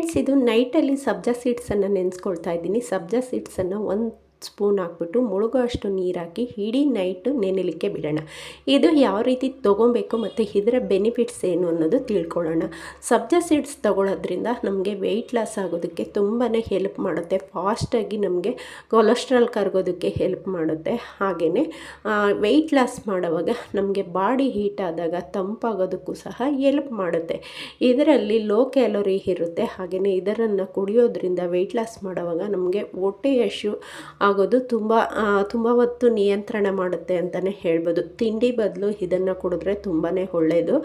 Friends ಇದು ನೈಟಲ್ಲಿ ಸಬ್ಜಾ ಸೀಡ್ಸನ್ನು ನೆನೆಸ್ಕೊಳ್ತಾ ಇದ್ದೀನಿ. ಸಬ್ಜಾ ಸೀಡ್ಸನ್ನು ಒಂದು ಸ್ಪೂನ್ ಹಾಕ್ಬಿಟ್ಟು ಮುಳುಗೋ ಅಷ್ಟು ನೀರು ಹಾಕಿ ಇಡೀ ನೈಟು ನೆನೆಲಿಕ್ಕೆ ಬಿಡೋಣ. ಇದು ಯಾವ ರೀತಿ ತೊಗೊಬೇಕು ಮತ್ತು ಇದರ ಬೆನಿಫಿಟ್ಸ್ ಏನು ಅನ್ನೋದು ತಿಳ್ಕೊಳ್ಳೋಣ. ಸಬ್ಜಾ ಸೀಡ್ಸ್ ತೊಗೊಳೋದ್ರಿಂದ ನಮಗೆ ವೆಯ್ಟ್ ಲಾಸ್ ಆಗೋದಕ್ಕೆ ತುಂಬಾ ಹೆಲ್ಪ್ ಮಾಡುತ್ತೆ. ಫಾಸ್ಟಾಗಿ ನಮಗೆ ಕೊಲೆಸ್ಟ್ರಾಲ್ ಕರಗೋದಕ್ಕೆ ಹೆಲ್ಪ್ ಮಾಡುತ್ತೆ. ಹಾಗೆಯೇ ವೆಯ್ಟ್ ಲಾಸ್ ಮಾಡುವಾಗ ನಮಗೆ ಬಾಡಿ ಹೀಟ್ ಆದಾಗ ತಂಪಾಗೋದಕ್ಕೂ ಸಹ ಹೆಲ್ಪ್ ಮಾಡುತ್ತೆ. ಇದರಲ್ಲಿ ಲೋ ಕ್ಯಾಲೋರಿ ಇರುತ್ತೆ. ಹಾಗೆಯೇ ಇದರನ್ನು ಕುಡಿಯೋದ್ರಿಂದ ವೆಯ್ಟ್ ಲಾಸ್ ಮಾಡುವಾಗ ನಮಗೆ ಹೊಟ್ಟೆ ಹಶು ಆಗೋದು ತುಂಬ ತುಂಬ ಹೊತ್ತು ನಿಯಂತ್ರಣ ಮಾಡುತ್ತೆ ಅಂತಲೇ ಹೇಳ್ಬೋದು. ತಿಂಡಿ ಬದಲು ಇದನ್ನು ಕುಡಿದ್ರೆ ತುಂಬಾ ಒಳ್ಳೆಯದು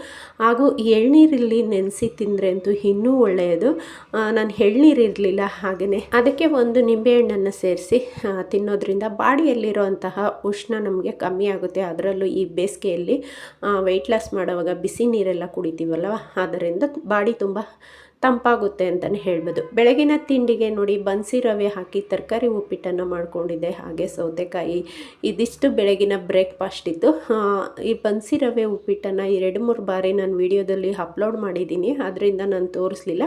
ಹಾಗೂ ಎಳ್ನೀರಲ್ಲಿ ನೆನೆಸಿ ತಿಂದರೆ ಅಂತೂ ಇನ್ನೂ ಒಳ್ಳೆಯದು ನಾನು ಎಳ್ನೀರು ಇರಲಿಲ್ಲ ಹಾಗೆಯೇ ಅದಕ್ಕೆ ಒಂದು ನಿಂಬೆಹಣ್ಣನ್ನು ಸೇರಿಸಿ ತಿನ್ನೋದ್ರಿಂದ ಬಾಡಿಯಲ್ಲಿರುವಂತಹ ಉಷ್ಣ ನಮಗೆ ಕಮ್ಮಿ ಆಗುತ್ತೆ. ಅದರಲ್ಲೂ ಈ ಬೇಸಿಗೆಯಲ್ಲಿ ವೆಯ್ಟ್ ಲಾಸ್ ಮಾಡುವಾಗ ಬಿಸಿ ನೀರೆಲ್ಲ ಕುಡಿತೀವಲ್ಲ ಆದ್ದರಿಂದ ಬಾಡಿ ತುಂಬ ತಂಪಾಗುತ್ತೆ ಅಂತಲೇ ಹೇಳ್ಬೋದು. ಬೆಳಗಿನ ತಿಂಡಿಗೆ ನೋಡಿ ಬನ್ಸಿ ರವೆ ಹಾಕಿ ತರಕಾರಿ ಉಪ್ಪಿಟ್ಟನ್ನು ಮಾಡಿಕೊಂಡಿದ್ದೆ. ಹಾಗೆ ಸೌತೆಕಾಯಿ, ಇದಿಷ್ಟು ಬೆಳಗಿನ ಬ್ರೇಕ್ಫಾಸ್ಟ್ ಇತ್ತು. ಈ ಬನ್ಸಿ ರವೆ ಉಪ್ಪಿಟ್ಟನ್ನು ಎರಡು ಮೂರು ಬಾರಿ ನಾನು ವಿಡಿಯೋದಲ್ಲಿ ಅಪ್ಲೋಡ್ ಮಾಡಿದ್ದೀನಿ. ಅದರಿಂದ ನಾನು ತೋರಿಸ್ಲಿಲ್ಲ.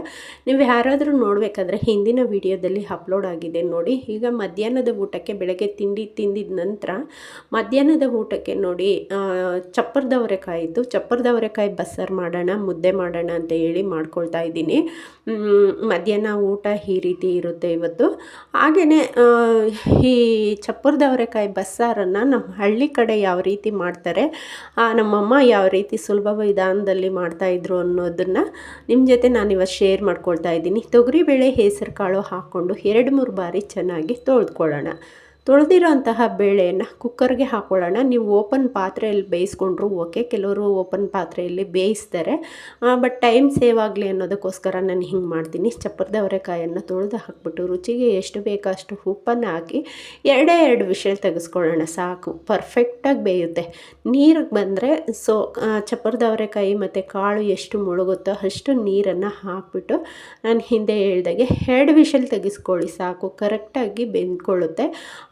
ನೀವು ಯಾರಾದರೂ ನೋಡಬೇಕಾದ್ರೆ ಹಿಂದಿನ ವಿಡಿಯೋದಲ್ಲಿ ಅಪ್ಲೋಡ್ ಆಗಿದೆ ನೋಡಿ. ಈಗ ಮಧ್ಯಾಹ್ನದ ಊಟಕ್ಕೆ ಬೆಳಗ್ಗೆ ತಿಂಡಿ ತಿಂದಿದ ನಂತರ ಮಧ್ಯಾಹ್ನದ ಊಟಕ್ಕೆ ನೋಡಿ ಚಪ್ಪರದವರೆಕಾಯಿ ಇತ್ತು. ಚಪ್ಪರದವರೆಕಾಯಿ ಬಸ್ಸಾರು ಮಾಡೋಣ, ಮುದ್ದೆ ಮಾಡೋಣ ಅಂತ ಹೇಳಿ ಮಾಡ್ಕೊಳ್ತಾ ಇದ್ದೀನಿ. ಮಧ್ಯಾಹ್ನ ಊಟ ಈ ರೀತಿ ಇರುತ್ತೆ ಇವತ್ತು. ಹಾಗೆಯೇ ಈ ಚಪ್ಪರದ ಅವರೆಕಾಯಿ ಬಸ್ಸಾರನ್ನು ನಮ್ಮ ಹಳ್ಳಿ ಕಡೆ ಯಾವ ರೀತಿ ಮಾಡ್ತಾರೆ ನಮ್ಮಮ್ಮ ಯಾವ ರೀತಿ ಸುಲಭ ವಿಧಾನದಲ್ಲಿ ಮಾಡ್ತಾಯಿದ್ರು ಅನ್ನೋದನ್ನು ನಿಮ್ಮ ಜೊತೆ ನಾನು ಇವತ್ತು ಶೇರ್ ಮಾಡ್ಕೊಳ್ತಾ ಇದ್ದೀನಿ. ತೊಗರಿಬೇಳೆ ಹೆಸರು ಕಾಳು ಹಾಕ್ಕೊಂಡು ಎರಡು ಮೂರು ಬಾರಿ ಚೆನ್ನಾಗಿ ತೊಳೆದುಕೊಳ್ಳೋಣ. ತೊಳೆದಿರೋಂತಹ ಬೇಳೆಯನ್ನು ಕುಕ್ಕರ್ಗೆ ಹಾಕ್ಕೊಳ್ಳೋಣ ನೀವು ಓಪನ್ ಪಾತ್ರೆಯಲ್ಲಿ ಬೇಯಿಸ್ಕೊಂಡ್ರು ಓಕೆ. ಕೆಲವರು ಓಪನ್ ಪಾತ್ರೆಯಲ್ಲಿ ಬೇಯಿಸ್ತಾರೆ. ಬಟ್ ಟೈಮ್ ಸೇವ್ ಆಗಲಿ ಅನ್ನೋದಕ್ಕೋಸ್ಕರ ನಾನು ಹಿಂಗೆ ಮಾಡ್ತೀನಿ. ಚಪ್ಪರದ ಅವರೆಕಾಯನ್ನು ತೊಳೆದು ಹಾಕ್ಬಿಟ್ಟು ರುಚಿಗೆ ಎಷ್ಟು ಬೇಕೋ ಅಷ್ಟು ಉಪ್ಪನ್ನು ಹಾಕಿ ಎರಡೇ ಎರಡು ವಿಷಲ್ ತೆಗೆಸ್ಕೊಳ್ಳೋಣ. ಸಾಕು. ಪರ್ಫೆಕ್ಟಾಗಿ ಬೇಯುತ್ತೆ. ನೀರಿಗೆ ಬಂದರೆ ಸೊ ಚಪ್ಪರದ ಅವರೆಕಾಯಿ ಮತ್ತು ಕಾಳು ಎಷ್ಟು ಮುಳುಗುತ್ತೋ ಅಷ್ಟು ನೀರನ್ನು ಹಾಕ್ಬಿಟ್ಟು ನಾನು ಹಿಂದೆ ಹೇಳ್ದಾಗೆ ಎರಡು ವಿಷಲ್ ತೆಗೆಸ್ಕೊಳ್ಳಿ. ಸಾಕು. ಕರೆಕ್ಟಾಗಿ ಬೆಂದ್ಕೊಳ್ಳುತ್ತೆ.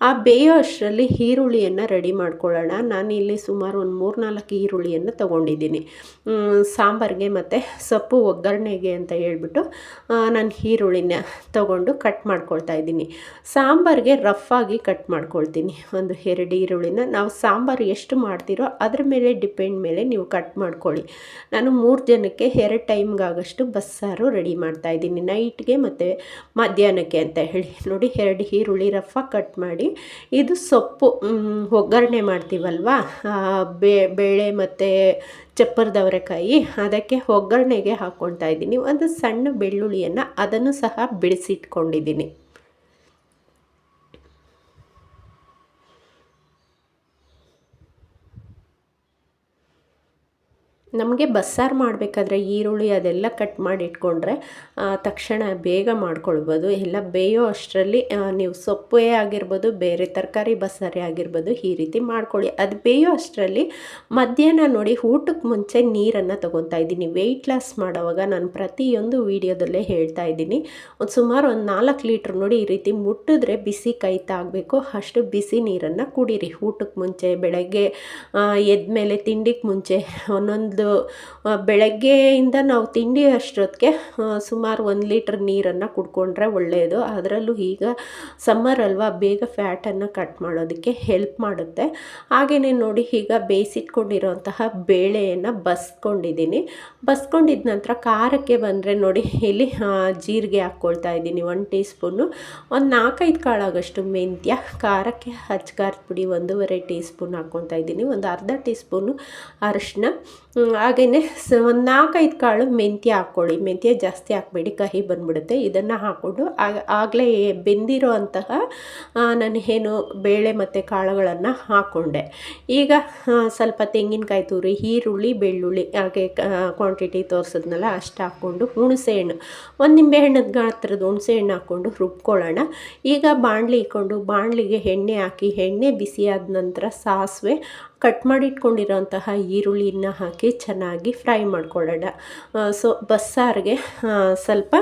ಆ ಬೇಯೋ ಅಷ್ಟರಲ್ಲಿ ಈರುಳ್ಳಿಯನ್ನು ರೆಡಿ ಮಾಡ್ಕೊಳ್ಳೋಣ. ನಾನು ಇಲ್ಲಿ ಸುಮಾರು ಒಂದು ಮೂರು ನಾಲ್ಕು ಈರುಳ್ಳಿಯನ್ನು ತೊಗೊಂಡಿದ್ದೀನಿ. ಸಾಂಬಾರಿಗೆ ಮತ್ತು ಸೊಪ್ಪು ಒಗ್ಗರಣೆಗೆ ಅಂತ ಹೇಳ್ಬಿಟ್ಟು ನಾನು ಈರುಳ್ಳಿನ ತೊಗೊಂಡು ಕಟ್ ಮಾಡ್ಕೊಳ್ತಾ ಇದ್ದೀನಿ. ಸಾಂಬಾರಿಗೆ ರಫಾಗಿ ಕಟ್ ಮಾಡ್ಕೊಳ್ತೀನಿ. ಒಂದು ಎರಡು ಈರುಳ್ಳಿನ. ನಾವು ಸಾಂಬಾರು ಎಷ್ಟು ಮಾಡ್ತೀರೋ ಅದ್ರ ಮೇಲೆ ಡಿಪೆಂಡ್ ಮೇಲೆ ನೀವು ಕಟ್ ಮಾಡ್ಕೊಳ್ಳಿ. ನಾನು ಮೂರು ಜನಕ್ಕೆ ಎರಡು ಟೈಮ್ಗಾಗಷ್ಟು ಬಸ್ಸಾರು ರೆಡಿ ಮಾಡ್ತಾ ಇದ್ದೀನಿ. ನೈಟ್ಗೆ ಮತ್ತು ಮಧ್ಯಾಹ್ನಕ್ಕೆ ಅಂತ ಹೇಳಿ. ನೋಡಿ, ಎರಡು ಈರುಳ್ಳಿ ರಫ ಕಟ್ ಮಾಡಿ ಇದು ಸೊಪ್ಪು ಒಗ್ಗರಣೆ ಮಾಡ್ತೀವಲ್ವ? ಬೇಳೆ ಮತ್ತು ಚಪ್ಪರದವರೆಕಾಯಿ ಅದಕ್ಕೆ ಒಗ್ಗರಣೆಗೆ ಹಾಕ್ಕೊಳ್ತಾ ಇದ್ದೀನಿ. ಒಂದು ಸಣ್ಣ ಬೆಳ್ಳುಳ್ಳಿಯನ್ನು ಅದನ್ನು ಸಹ ಬಿಡಿಸಿಟ್ಕೊಂಡಿದ್ದೀನಿ. ನಮಗೆ ಬಸ್ಸಾರು ಮಾಡಬೇಕಾದ್ರೆ ಈರುಳ್ಳಿ ಅದೆಲ್ಲ ಕಟ್ ಮಾಡಿ ಇಟ್ಕೊಂಡ್ರೆ ತಕ್ಷಣ ಬೇಗ ಮಾಡ್ಕೊಳ್ಬೋದು. ಎಲ್ಲ ಬೇಯೋ ಅಷ್ಟರಲ್ಲಿ ನೀವು ಸೊಪ್ಪೇ ಆಗಿರ್ಬೋದು, ಬೇರೆ ತರಕಾರಿ ಬಸ್ಸಾರೇ ಆಗಿರ್ಬೋದು, ಈ ರೀತಿ ಮಾಡ್ಕೊಳ್ಳಿ. ಅದು ಬೇಯೋ ಅಷ್ಟರಲ್ಲಿ ಮಧ್ಯಾಹ್ನ ನೋಡಿ ಊಟಕ್ಕೆ ಮುಂಚೆ ನೀರನ್ನು ತೊಗೊತಾ ಇದ್ದೀನಿ. ವೆಯ್ಟ್ ಲಾಸ್ ಮಾಡೋವಾಗ ನಾನು ಪ್ರತಿಯೊಂದು ವೀಡಿಯೋದಲ್ಲೇ ಹೇಳ್ತಾ ಇದ್ದೀನಿ. ಒಂದು ಸುಮಾರು ಒಂದು ನಾಲ್ಕು ಲೀಟ್ರ್ ನೋಡಿ ಈ ರೀತಿ ಮುಟ್ಟಿದ್ರೆ ಬಿಸಿ ಕೈ ತಾಗಬೇಕು. ಅಷ್ಟು ಬಿಸಿ ನೀರನ್ನು ಕುಡೀರಿ. ಊಟಕ್ಕೆ ಮುಂಚೆ, ಬೆಳಗ್ಗೆ ಎದ್ದ ಮೇಲೆ ತಿಂಡಿಗೆ ಮುಂಚೆ, ಒಂದೊಂದು ಬೆಳಗ್ಗೆಯಿಂದ ನಾವು ತಿಂಡಿ ಅಷ್ಟೊತ್ತಿಗೆ ಸುಮಾರು ಒಂದು ಲೀಟ್ರ್ ನೀರನ್ನು ಕುಡ್ಕೊಂಡ್ರೆ ಒಳ್ಳೆಯದು ಅದರಲ್ಲೂ ಈಗ ಸಮ್ಮರ್ ಅಲ್ವಾ, ಬೇಗ ಫ್ಯಾಟನ್ನು ಕಟ್ ಮಾಡೋದಕ್ಕೆ ಹೆಲ್ಪ್ ಮಾಡುತ್ತೆ. ಹಾಗೆಯೇ ನೋಡಿ, ಈಗ ಬೇಯಿಸಿಟ್ಕೊಂಡಿರೋಂತಹ ಬೇಳೆಯನ್ನು ಬಸ್ಕೊಂಡಿದ್ದೀನಿ. ಬಸ್ಕೊಂಡಿದ್ದ ನಂತರ ಖಾರಕ್ಕೆ ಬಂದರೆ ನೋಡಿ, ಇಲ್ಲಿ ಜೀರಿಗೆ ಹಾಕ್ಕೊಳ್ತಾ ಇದ್ದೀನಿ ಒನ್ ಟೀ ಸ್ಪೂನು ಒಂದು ನಾಲ್ಕೈದು ಕಾಳಾಗಷ್ಟು ಮೆಂತ್ಯ, ಖಾರಕ್ಕೆ ಹಚ್ಚ ಖಾರದ ಪುಡಿ ಒಂದೂವರೆ ಟೀ ಸ್ಪೂನ್ ಹಾಕ್ಕೊತಾ ಇದ್ದೀನಿ. ಒಂದು ಅರ್ಧ ಟೀ ಸ್ಪೂನು ಅರಿಶಿನ ಹಾಗೆಯೇ ಒಂದು ನಾಲ್ಕೈದು ಕಾಳು ಮೆಂತ್ಯ ಹಾಕ್ಕೊಳ್ಳಿ. ಮೆಂತ್ಯ ಜಾಸ್ತಿ ಹಾಕ್ಬೇಡಿ, ಕಹಿ ಬಂದ್ಬಿಡುತ್ತೆ. ಇದನ್ನು ಹಾಕ್ಕೊಂಡು ಆಗಲೇ ಬೆಂದಿರೋ ಅಂತಹ ನಾನು ಏನು ಬೇಳೆ ಮತ್ತು ಕಾಳುಗಳನ್ನು ಹಾಕ್ಕೊಂಡೆ ಈಗ ಸ್ವಲ್ಪ ತೆಂಗಿನಕಾಯಿ ತುರಿ, ಈರುಳ್ಳಿ, ಬೆಳ್ಳುಳ್ಳಿ, ಹಾಗೆ ಕ್ವಾಂಟಿಟಿ ತೋರಿಸಿದ್ನಲ್ಲ ಅಷ್ಟು ಹಾಕ್ಕೊಂಡು ಹುಣಸೆ ಹಣ್ಣು, ಒಂದು ನಿಂಬೆ ಹಣ್ಣದ ಗಾತ್ರದ ಹುಣಸೆ ಹಣ್ಣು ಹಾಕ್ಕೊಂಡು ರುಬ್ಕೊಳ್ಳೋಣ. ಈಗ ಬಾಣಲಿ ಇಕ್ಕೊಂಡು ಬಾಣಲಿಗೆ ಎಣ್ಣೆ ಹಾಕಿ, ಎಣ್ಣೆ ಬಿಸಿಯಾದ ನಂತರ ಸಾಸಿವೆ ಕಟ್ ಮಾಡಿಟ್ಕೊಂಡಿರೋಂತಹ ಈರುಳ್ಳಿನ ಹಾಕಿ ಚೆನ್ನಾಗಿ ಫ್ರೈ ಮಾಡ್ಕೊಳ್ಳೋಣ. ಸೊ ಬಸ್ಸಾರಿಗೆ ಸ್ವಲ್ಪ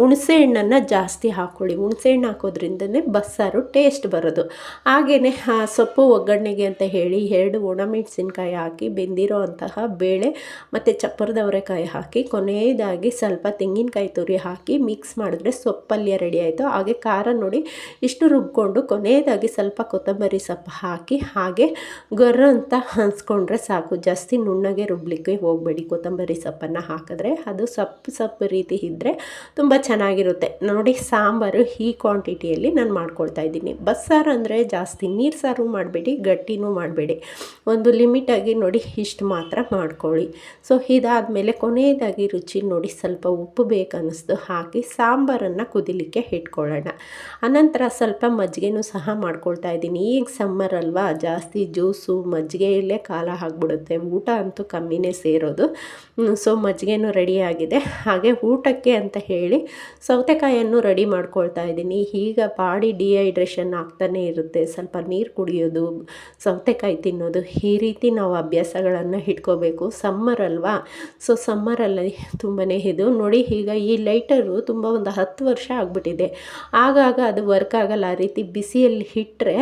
ಹುಣಸೆ ಹಣ್ಣನ್ನು ಜಾಸ್ತಿ ಹಾಕ್ಕೊಳ್ಳಿ ಹುಣಸೆ ಹಣ್ಣು ಹಾಕೋದ್ರಿಂದನೇ ಬಸ್ಸಾರು ಟೇಸ್ಟ್ ಬರೋದು. ಹಾಗೆಯೇ ಸೊಪ್ಪು ಒಗ್ಗರಣೆಗೆ ಅಂತ ಹೇಳಿ ಎರಡು ಒಣಮೆಣಸಿನ್ಕಾಯಿ ಹಾಕಿ, ಬೆಂದಿರೋ ಅಂತಹ ಬೇಳೆ ಮತ್ತು ಚಪ್ಪರದವರೆಕಾಯಿ ಹಾಕಿ, ಕೊನೆಯದಾಗಿ ಸ್ವಲ್ಪ ತೆಂಗಿನಕಾಯಿ ತುರಿ ಹಾಕಿ ಮಿಕ್ಸ್ ಮಾಡಿದ್ರೆ ಸೊಪ್ಪಲ್ಯ ರೆಡಿ ಆಯಿತು. ಹಾಗೆ ಖಾರ ನೋಡಿ ಇಷ್ಟು ರುಬ್ಕೊಂಡು ಕೊನೆಯದಾಗಿ ಸ್ವಲ್ಪ ಕೊತ್ತಂಬರಿ ಸೊಪ್ಪು ಹಾಕಿ, ಹಾಗೆ ಗೊರ್ರ ಅಂತ ಹಂಚ್ಕೊಂಡ್ರೆ ಸಾಕು. ಜಾಸ್ತಿ ನುಣ್ಣಗೆ ರುಬ್ಲಿಕ್ಕೆ ಹೋಗಬೇಡಿ. ಕೊತ್ತಂಬರಿ ಸೊಪ್ಪನ್ನು ಹಾಕಿದ್ರೆ ಅದು ಸೊಪ್ಪು ಸೊಪ್ಪು ರೀತಿ ಇದ್ದರೆ ತುಂಬ ಚೆನ್ನಾಗಿರುತ್ತೆ. ನೋಡಿ ಸಾಂಬಾರು ಈ ಕ್ವಾಂಟಿಟಿಯಲ್ಲಿ ನಾನು ಮಾಡ್ಕೊಳ್ತಾ ಇದ್ದೀನಿ. ಬಸ್ಸಾರು ಅಂದರೆ ಜಾಸ್ತಿ ನೀರು ಸಾರು ಮಾಡಬೇಡಿ, ಗಟ್ಟಿನೂ ಮಾಡಬೇಡಿ. ಒಂದು ಲಿಮಿಟಾಗಿ ನೋಡಿ ಇಷ್ಟು ಮಾತ್ರ ಮಾಡ್ಕೊಳ್ಳಿ. ಸೊ ಇದಾದಮೇಲೆ ಕೊನೆಯದಾಗಿ ರುಚಿ ನೋಡಿ ಸ್ವಲ್ಪ ಉಪ್ಪು ಬೇಕನ್ನಿಸ್ದು ಹಾಕಿ ಸಾಂಬಾರನ್ನು ಕುದಿಲಿಕ್ಕೆ ಇಟ್ಕೊಳ್ಳೋಣ. ಅನಂತರ ಸ್ವಲ್ಪ ಮಜ್ಜಿಗೆನೂ ಸಹ ಮಾಡ್ಕೊಳ್ತಾ ಇದ್ದೀನಿ. ಈಗ ಸಮ್ಮರ್ ಅಲ್ವಾ? ಜಾಸ್ತಿ ಜ್ಯೂಸು ಮಜ್ಜಿಗೆಯಲ್ಲೇ ಕಾಲ ಆಗಿಬಿಡುತ್ತೆ. ಊಟ ಅಂತೂ ಕಮ್ಮಿನೇ ಸೇರೋದು. ಸೊ ಮಜ್ಜಿಗೆನೂ ರೆಡಿಯಾಗಿದೆ ಹಾಗೆ ಊಟಕ್ಕೆ ಅಂತ ಹೇಳಿ ಸೌತೆಕಾಯನ್ನು ರೆಡಿ ಮಾಡ್ಕೊಳ್ತಾ ಇದ್ದೀನಿ. ಈಗ ಬಾಡಿ ಡಿಹೈಡ್ರೇಷನ್ ಆಗ್ತಾನೆ ಇರುತ್ತೆ. ಸ್ವಲ್ಪ ನೀರು ಕುಡಿಯೋದು, ಸೌತೆಕಾಯಿ ತಿನ್ನೋದು, ಈ ರೀತಿ ನಾವು ಅಭ್ಯಾಸಗಳನ್ನು ಇಟ್ಕೋಬೇಕು. ಸಮ್ಮರ್ ಅಲ್ವಾ? ಸೊ ಸಮ್ಮರಲ್ಲಿ ತುಂಬಾ ಇದು. ನೋಡಿ, ಈಗ ಈ ಲೈಟರು ತುಂಬ ಒಂದು ಹತ್ತು ವರ್ಷ ಆಗಿಬಿಟ್ಟಿದೆ. ಆಗಾಗ ಅದು ವರ್ಕ್ ಆಗಲ್ಲ. ಆ ರೀತಿ ಬಿಸಿಯಲ್ಲಿ ಇಟ್ಟರೆ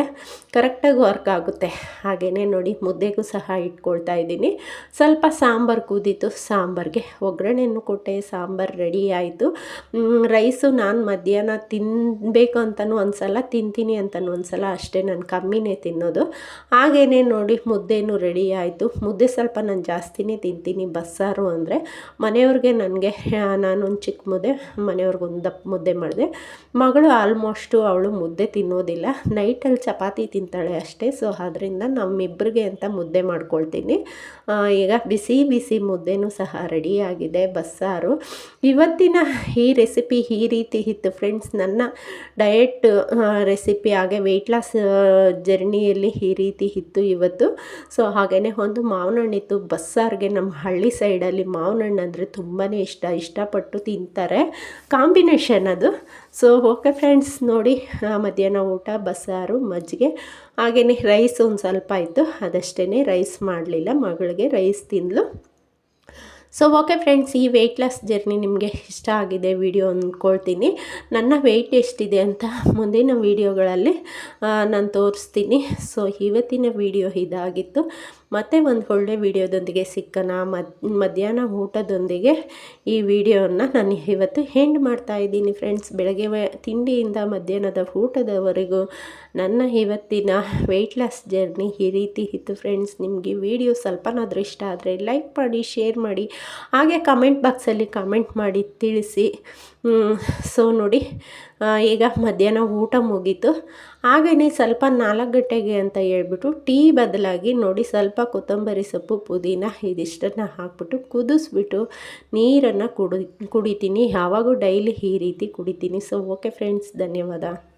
ಕರೆಕ್ಟಾಗಿ ವರ್ಕ್ ಆಗುತ್ತೆ. ಹಾಗೆಯೇ ನೋಡಿ, ಮುದ್ದೆಗೂ ಸಹ ಇಟ್ಕೊಳ್ತಾ ಇದ್ದೀನಿ. ಸ್ವಲ್ಪ ಸಾಂಬಾರು ಕುದೀತು ಸಾಂಬಾರಿಗೆ. ಒಗ್ಗರಣೆಯನ್ನು ಕೊಟ್ಟೆ, ಸಾಂಬಾರು ರೆಡಿ ಆಯಿತು. ರೈಸು ನಾನು ಮಧ್ಯಾಹ್ನ ತಿನ್ನಬೇಕು ಅಂತಲೂ ಒಂದ್ಸಲ, ತಿಂತೀನಿ ಅಂತಲೂ ಒಂದ್ಸಲ ಅಷ್ಟೇ ನಾನು ಕಮ್ಮಿನೇ ತಿನ್ನೋದು. ಹಾಗೇ ನೋಡಿ ಮುದ್ದೆನೂ ರೆಡಿ ಆಯಿತು. ಮುದ್ದೆ ಸ್ವಲ್ಪ ನಾನು ಜಾಸ್ತಿನೇ ತಿಂತೀನಿ, ಬಸ್ಸಾರು ಅಂದರೆ. ಮನೆಯವ್ರಿಗೆ ನನಗೆ ನಾನೊಂದು ಚಿಕ್ಕ ಮುದ್ದೆ, ಮನೆಯವ್ರಿಗೆ ಒಂದು ದಪ್ಪ ಮುದ್ದೆ ಮಾಡಿದೆ. ಮಗಳು ಆಲ್ಮೋಸ್ಟು ಅವಳು ಮುದ್ದೆ ತಿನ್ನೋದಿಲ್ಲ. ನೈಟಲ್ಲಿ ಚಪಾತಿ ತಿಂತಾಳೆ ಅಷ್ಟೇ. ಸೊ ಅದರಿಂದ ನಮ್ಮಿಬ್ಬರಿಗೆ ಅಂತ ಮುದ್ದೆ ಮಾಡ್ಕೊಳ್ತೀನಿ. ಈಗ ಬಿಸಿ ಬಿಸಿ ಮುದ್ದೆನೂ ಸಹ ರೆಡಿಯಾಗಿದೆ ಬಸ್ಸಾರು. ಇವತ್ತಿನ ಈ ರೆಸಿಪಿ ಈ ರೀತಿ ಇತ್ತು ಫ್ರೆಂಡ್ಸ್ ನನ್ನ ಡಯಟ್ ರೆಸಿಪಿ ಹಾಗೆ ವೆಯ್ಟ್ ಲಾಸ್ ಜರ್ನಿಯಲ್ಲಿ ಈ ರೀತಿ ಇತ್ತು ಇವತ್ತು. ಸೊ ಹಾಗೆಯೇ ಒಂದು ಮಾವಿನ ಹಣ್ಣಿತ್ತು ಬಸ್ಸಾರಿಗೆ ನಮ್ಮ ಹಳ್ಳಿ ಸೈಡಲ್ಲಿ ಮಾವಿನ ಹಣ್ಣು ಅಂದರೆ ತುಂಬಾ ಇಷ್ಟ. ಇಷ್ಟಪಟ್ಟು ತಿಂತಾರೆ. ಕಾಂಬಿನೇಷನ್ ಅದು. ಸೊ ಓಕೆ ಫ್ರೆಂಡ್ಸ್ ನೋಡಿ ಮಧ್ಯಾಹ್ನ ಊಟ, ಬಸ್ಸಾರು, ಮಜ್ಜಿಗೆ ಹಾಗೇ ರೈಸ್ ಒಂದು ಸ್ವಲ್ಪ ಇತ್ತು ಅದಷ್ಟೇ ರೈಸ್ ಮಾಡಲಿಲ್ಲ, ಮಗಳಿಗೆ ರೈಸ್ ತಿಂದಲು. ಸೊ ಓಕೆ ಫ್ರೆಂಡ್ಸ್ ಈ ವೆಯ್ಟ್ ಲಾಸ್ ಜರ್ನಿ ನಿಮಗೆ ಇಷ್ಟ ಆಗಿದೆ ವಿಡಿಯೋ ಅಂದ್ಕೊಳ್ತೀನಿ ನನ್ನ ವೆಯ್ಟ್ ಎಷ್ಟಿದೆ ಅಂತ ಮುಂದಿನ ವೀಡಿಯೋಗಳಲ್ಲಿ ನಾನು ತೋರಿಸ್ತೀನಿ. ಸೊ ಇವತ್ತಿನ ವಿಡಿಯೋ ಇದಾಗಿತ್ತು. ಮತ್ತೆ ಒಂದು ಒಳ್ಳೆ ವಿಡಿಯೋದೊಂದಿಗೆ ಸಿಕ್ಕನ ಮಧ್ಯಾಹ್ನ ಊಟದೊಂದಿಗೆ ಈ ವಿಡಿಯೋನ ನಾನು ಇವತ್ತು ಹೆಂಡ್ ಮಾಡ್ತಾ ಇದ್ದೀನಿ ಫ್ರೆಂಡ್ಸ್ ಬೆಳಗ್ಗೆ ತಿಂಡಿಯಿಂದ ಮಧ್ಯಾಹ್ನದ ಊಟದವರೆಗೂ ನನ್ನ ಇವತ್ತಿನ ವೆಯ್ಟ್ ಲಾಸ್ ಜರ್ನಿ ಈ ರೀತಿ ಇತ್ತು ಫ್ರೆಂಡ್ಸ್ ನಿಮಗೆ ವಿಡಿಯೋ ಸ್ವಲ್ಪನಾದರೂ ಇಷ್ಟ ಆದರೆ ಲೈಕ್ ಮಾಡಿ ಶೇರ್ ಮಾಡಿ, ಹಾಗೆ ಕಮೆಂಟ್ ಬಾಕ್ಸಲ್ಲಿ ಕಮೆಂಟ್ ಮಾಡಿ ತಿಳಿಸಿ. ಸೊ ನೋಡಿ ಈಗ ಮಧ್ಯಾಹ್ನ ಊಟ ಮುಗೀತು. ಹಾಗೆಯೇ ಸ್ವಲ್ಪ ನಾಲ್ಕು ಗಂಟೆಗೆ ಅಂತ ಹೇಳ್ಬಿಟ್ಟು ಟೀ ಬದಲಾಗಿ ನೋಡಿ ಸ್ವಲ್ಪ ಕೊತ್ತಂಬರಿ ಸೊಪ್ಪು, ಪುದೀನ ಇದಿಷ್ಟನ್ನು ಹಾಕ್ಬಿಟ್ಟು ಕುದಿಸ್ಬಿಟ್ಟು ನೀರನ್ನು ಕುಡಿ, ಕುಡಿತೀನಿ. ಯಾವಾಗೂ ಡೈಲಿ ಈ ರೀತಿ ಕುಡಿತೀನಿ. ಸೊ ಓಕೆ ಫ್ರೆಂಡ್ಸ್ ಧನ್ಯವಾದ.